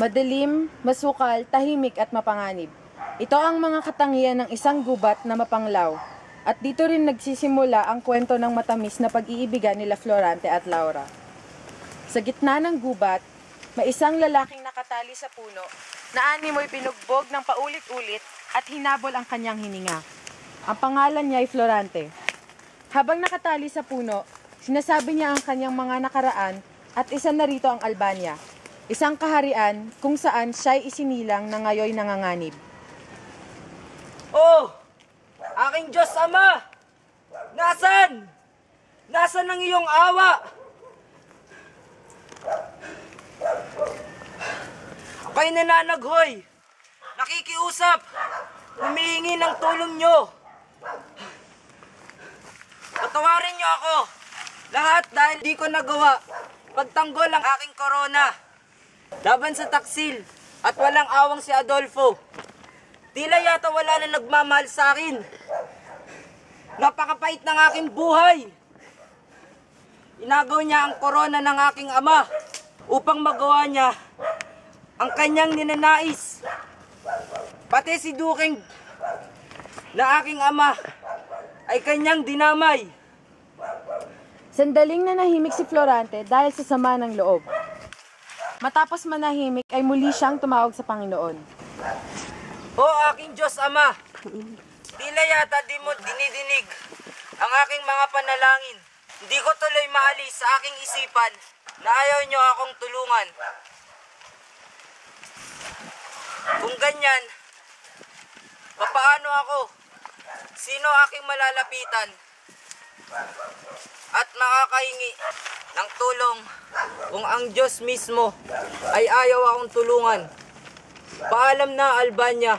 Madilim, masukal, tahimik at mapanganib. Ito ang mga katangian ng isang gubat na mapanglaw. At dito rin nagsisimula ang kwento ng matamis na pag-iibigan nila Florante at Laura. Sa gitna ng gubat, may isang lalaking nakatali sa puno na animoy pinugbog ng paulit-ulit at hinabol ang kanyang hininga. Ang pangalan niya ay Florante. Habang nakatali sa puno, sinasabi niya ang kanyang mga nakaraan at isa na rito ang Albania, isang kaharian kung saan siya'y isinilang na ngayoy nanganganib. Oh! Aking Diyos Ama! Nasaan? Nasaan ang iyong awa? Ako'y nananaghoy. Nakikiusap. Humihingi ng tulong nyo. Patawarin nyo ako. Lahat dahil di ko nagawa. Pagtanggol ang aking korona. Laban sa taksil. At walang awang si Adolfo. Tila yata wala na nagmamahal sa akin. Napakapait ng aking buhay. Inagaw niya ang korona ng aking ama upang magawa niya ang kanyang ninanais. Pati si Duking na aking ama ay kanyang dinamay. Sandaling nanahimik si Florante dahil sa sama ng loob. Matapos manahimik ay muli siyang tumawag sa Panginoon. O aking Diyos Ama, tila yata di mo dinidinig ang aking mga panalangin. Hindi ko tuloy maalis sa aking isipan na ayaw niyo akong tulungan. Kung ganyan, papaano ako? Sino aking malalapitan? At makakahingi ng tulong kung ang Diyos mismo ay ayaw akong tulungan. Paalam na Albania,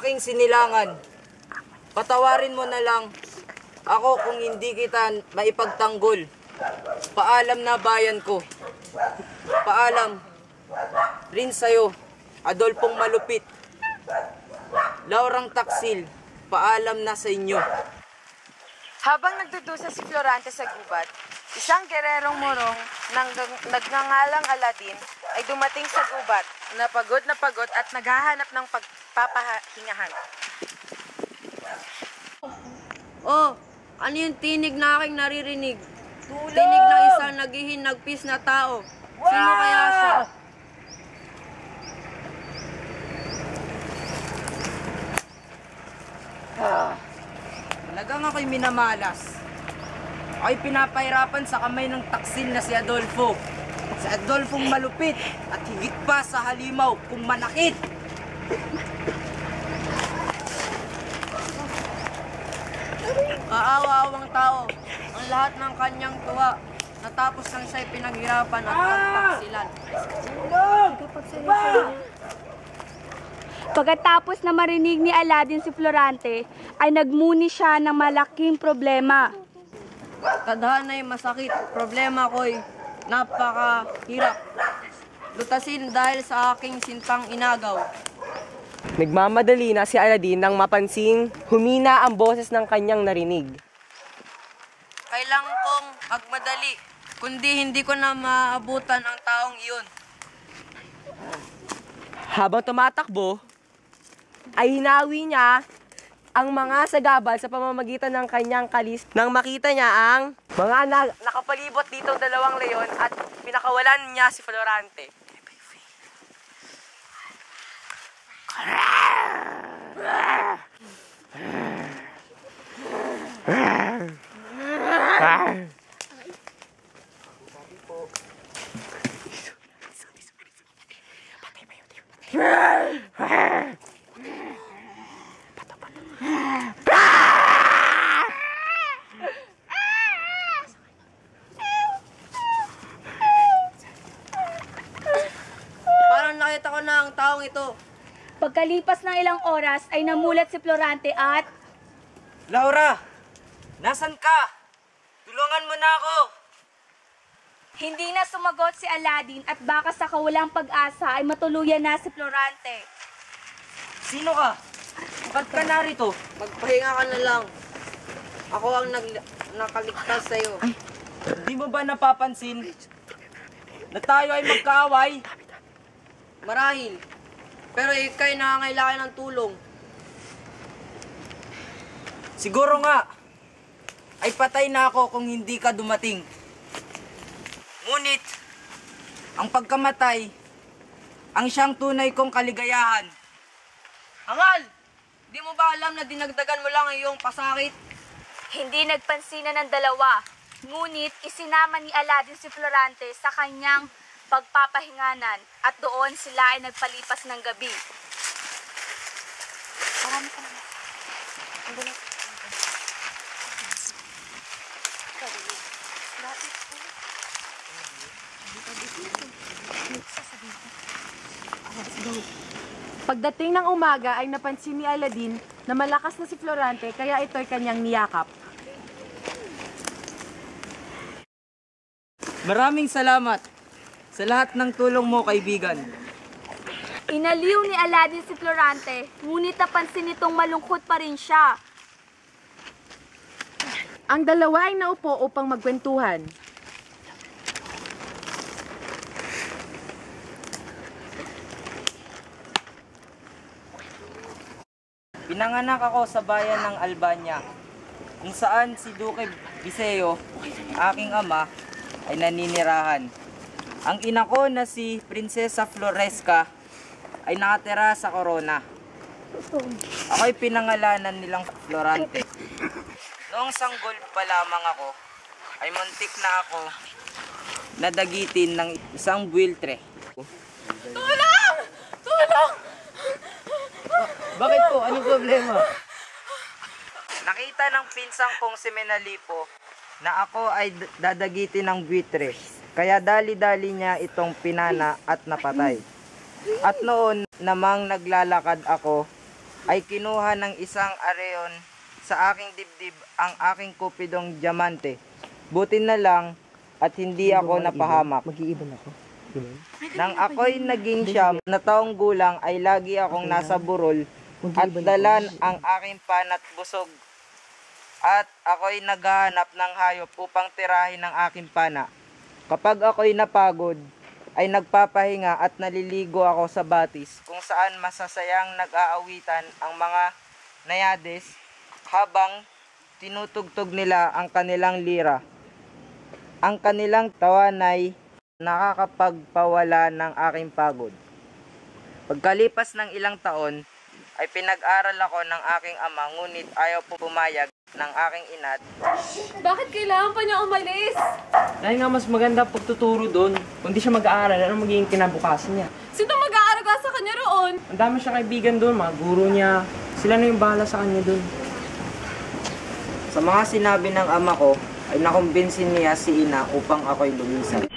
aking sinilangan. Patawarin mo na lang ako kung hindi kita maipagtanggol. Paalam na bayan ko. Paalam rin sa'yo, Adolpong Malupit. Laurang Taksil, paalam na sa inyo. Habang nagdudusa si Florante sa gubat, isang gererong morong nang nagngangalang Aladin ay dumating sa gubat na pagod na pagod at naghahanap ng pagpapahingahan. Oh, ano yung tinig na aking naririnig? Tinig ng isang naghihinagpis na tao. Sino kaya siya? Talagang ako'y minamalas. Ako'y pinapahirapan sa kamay ng taksil na si Adolfo. Si Adolfong malupit at higit pa sa halimaw kung manakit. Kaawa-awang tao. Ang lahat ng kanyang tuwa. Natapos lang siya'y pinaghirapan at pagtaksilan. Pagkatapos na marinig ni Aladdin si Florante, ay nagmuni siya ng malaking problema. Tadhana'y masakit. Problema ko'y napakahirap. Lutasin dahil sa aking sintang inagaw. Nagmamadali na si Aladdin nang mapansing humina ang boses ng kanyang narinig. Kailangan kong magmadali, kundi hindi ko na maabutan ang taong iyon. Habang tumatakbo, ay hinawi niya ang mga sagabal sa pamamagitan ng kanyang kalis nang makita niya ang mga na- nakapalibot dito dalawang leon at pinakawalan niya si Florante. Parang nakita ko na ang taong ito. Pagkalipas ng ilang oras ay namulat si Florante at Laura, nasan ka? Tulungan mo na ako. hindi na sumagot si Aladdin at baka sa kawalang pag-asa ay matuluyan na si Florante. Sino ka? Ba't ka narito? Magpahinga ka na lang. Ako ang nag nakaligtas sa'yo. Di mo ba napapansin na tayo ay magkaaway? Marahil. Pero ikay nangangailangan ng tulong. Siguro nga, ay patay na ako kung hindi ka dumating. Ngunit, ang pagkamatay, ang siyang tunay kong kaligayahan. Hangal! Di mo ba alam na dinagdagan mo lang ang iyong pasakit? Hindi nagpansinan ng dalawa, ngunit isinama ni Aladdin si Florante sa kanyang pagpapahinganan at doon sila ay nagpalipas ng gabi. Pagdating ng umaga ay napansin ni Aladdin na malakas na si Florante kaya ito'y kanyang niyakap. Maraming salamat sa lahat ng tulong mo, kaibigan. Inaliw ni Aladdin si Florante, ngunit napansin nitong malungkot pa rin siya. Ang dalawa ay naupo upang magkwentuhan. Pinanganak ako sa bayan ng Albania, kung saan si Duque Biseo, aking ama, ay naninirahan. Ang ina ko na si Prinsesa Floresca ay nakatira sa Corona. Ako'y pinangalanan nilang Florante. Noong sanggol pa lamang ako, ay muntik na ako nadagitin ng isang builtre. Tulong! Tulong! Bakit po? Anong problema? Nakita ng pinsang kong si Menalipo na ako ay dadagitin ng buitre. Kaya dali-dali niya itong pinana at napatay. At noon namang naglalakad ako, ay kinuha ng isang areon sa aking dibdib ang aking kupidong diamante. Buti na lang at hindi ako napahamak. Mag-iibon ako. Nang ako'y naging siyam na taong gulang ay lagi akong nasa burol at dalan ang aking panat busog. At ako'y naghahanap ng hayop upang tirahin ang aking pana. Kapag ako'y napagod, ay nagpapahinga at naliligo ako sa batis kung saan masasayang nag-aawitan ang mga nayades habang tinutugtog nila ang kanilang lira. Ang kanilang tawanay nakakapagpawala ng aking pagod. Pagkalipas ng ilang taon, ay pinag-aral ako ng aking ama ngunit ayaw po pumayag ng aking inat. Bakit kailangan pa niya umalis? Dahil nga mas maganda pagtuturo doon. Kung di siya mag-aaral, ano magiging kinabukasan niya? Sino mag-aaraga sa kanya roon? Ang dami siyang kaibigan doon, mga guro niya. Sila na yung bahala sa kanya doon. Sa mga sinabi ng ama ko, ay nakumbinsin niya si ina upang ako'y lumisan.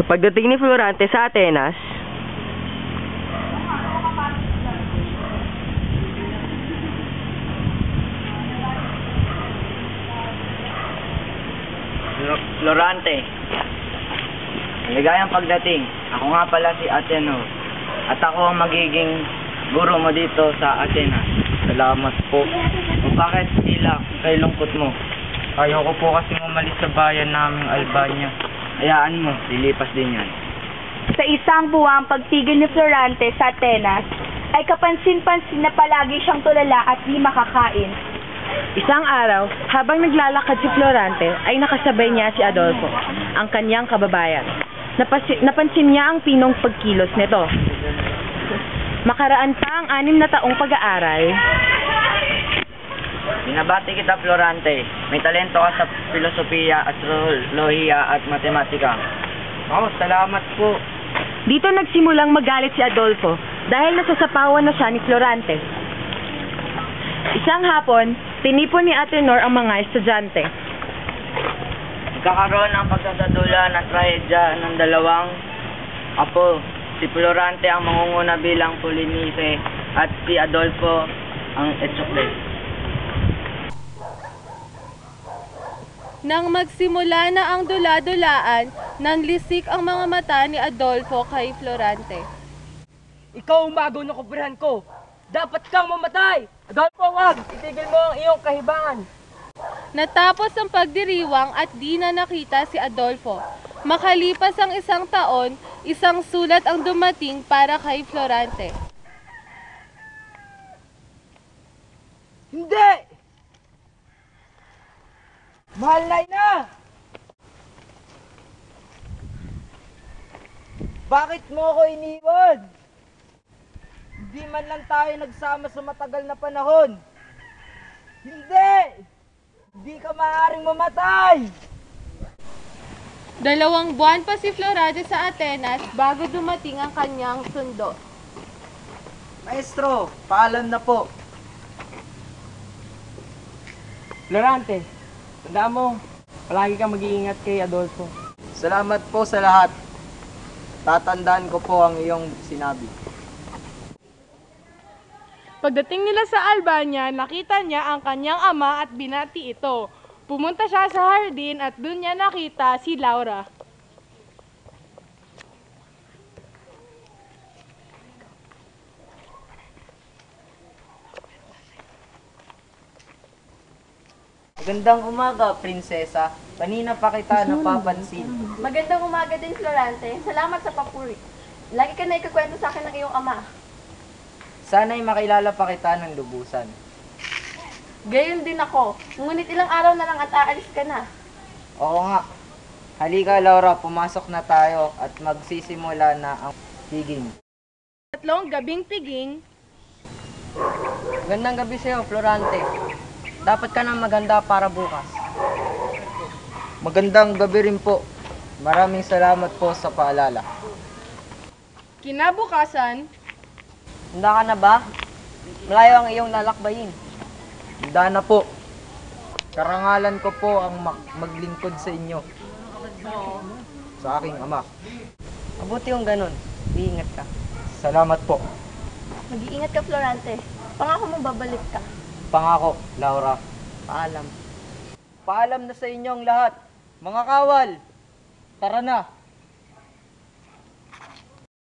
Sa pagdating ni Florante sa Atenas, Florante. Maligayang pagdating. Ako nga pala si Atenor. At ako ang magiging guro mo dito sa Atenas. Salamat po. O bakit tila kay lungkot mo? Ayaw ko po kasi umalis sa bayan naming Albania. Hayaan mo, lilipas din yan. Sa isang buwang pagtigil ni Florante sa Atenas, ay kapansin-pansin na palagi siyang tulala at di makakain. Isang araw, habang naglalakad si Florante, ay nakasabay niya si Adolfo, ang kanyang kababayan. Napasi- napansin niya ang pinong pagkilos nito. Makaraan pa ang anim na taong pag-aaral, Binabati kita Florante. May talento ka sa filosofiya, astrolohiya at matematika. Oh, salamat po. dito nagsimulang magalit si Adolfo dahil nasasapawan na siya ni Florante. Isang hapon, tinipon ni Atenor ang mga estudyante. Nagkakaroon ng pagsasadula ng trahedya ng dalawang apo. Si Florante ang mangunguna bilang Polinice at si Adolfo ang Etsocle. Nang magsimula na ang dula-dulaan, nanlisik ang mga mata ni Adolfo kay Florante. ikaw ang magaw na kubrihan ko. Dapat kang mamatay! Adolfo, wag! Itigil mo ang iyong kahibangan. Natapos ang pagdiriwang at di na nakita si Adolfo. Makalipas ang isang taon, isang sulat ang dumating para kay Florante. Hindi! Mahal na ina! Bakit mo ako iniwan? Hindi man lang tayo nagsama sa matagal na panahon. Hindi! Hindi ka maaaring mamatay! Dalawang buwan pa si Florante sa Atenas bago dumating ang kanyang sundo. Maestro, paalam na po. Florante, tandaan mo, palagi kang mag-iingat kay Adolfo. Salamat po sa lahat. Tatandaan ko po ang iyong sinabi. Pagdating nila sa Albania, nakita niya ang kanyang ama at binati ito. Pumunta siya sa hardin at doon niya nakita si Laura. Magandang umaga, prinsesa. Kanina pa kita napapansin. Magandang umaga din, Florante. Salamat sa papuri. Lagi ka na ikakwento sa akin ng iyong ama. Sana'y makilala pa kita ng lubusan. Gayon din ako. Ngunit ilang araw na lang at aalis ka na. Oo nga. Halika, Laura, pumasok na tayo at magsisimula na ang higing. Tatlong gabing piging, Magandang gabi sa'yo, Florante. Dapat ka na maganda para bukas. Magandang gabi rin po. Maraming salamat po sa paalala. kinabukasan, Handa ka na ba? Malayo ang iyong lalakbayin. Handa na po. Karangalan ko po ang mag- maglingkod sa inyo. Sa aking ama. Mabuti yung ganun. Iingat ka. Salamat po. Mag-iingat ka, Florante. Pangako mo babalik ka. Pangako, Laura. Paalam. Paalam na sa inyong lahat. Mga kawal, tara na.